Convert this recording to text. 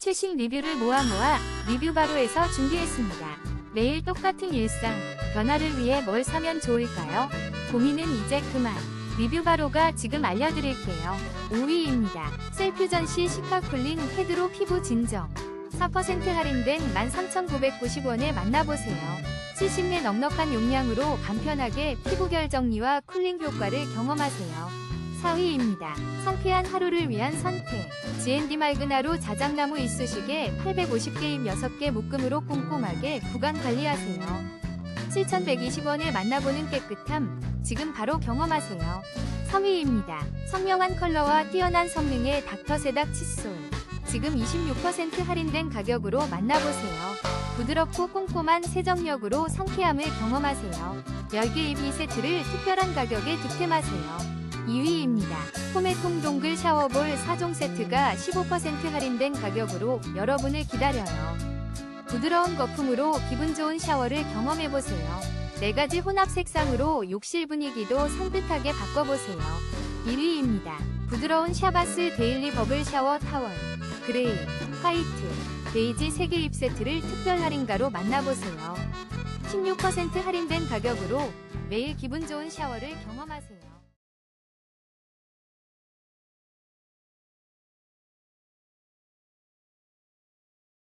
최신 리뷰를 모아 모아 리뷰 바로에서 준비했습니다. 매일 똑같은 일상, 변화를 위해 뭘 사면 좋을까요? 고민은 이제 그만. 리뷰 바로가 지금 알려드릴게요. 5위입니다. 셀퓨전시 시카쿨링 헤드로 피부 진정. 4% 할인된 13,990원에 만나보세요. 70내 넉넉한 용량으로 간편하게 피부 결 정리와 쿨링 효과를 경험하세요. 4위입니다. 상쾌한 하루를 위한 선택. GND 하루 자작나무 이쑤시개 850개임 6개 묶음으로 꼼꼼하게 구강 관리하세요. 7,120원에 만나보는 깨끗함. 지금 바로 경험하세요. 3위입니다. 선명한 컬러와 뛰어난 성능의 닥터세닥 칫솔. 지금 26% 할인된 가격으로 만나보세요. 부드럽고 꼼꼼한 세정력으로 상쾌함을 경험하세요. 10개 입이 세트를 특별한 가격에 득템하세요. 2위입니다. 포메통 동글 샤워볼 4종 세트가 15% 할인된 가격으로 여러분을 기다려요. 부드러운 거품으로 기분 좋은 샤워를 경험해보세요. 4가지 혼합 색상으로 욕실 분위기도 산뜻하게 바꿔보세요. 1위입니다. 부드러운 샤바스 데일리 버블 샤워 타월. 그레이, 화이트, 베이지 3개 입 세트를 특별 할인가로 만나보세요. 16% 할인된 가격으로 매일 기분 좋은 샤워를 경험하세요.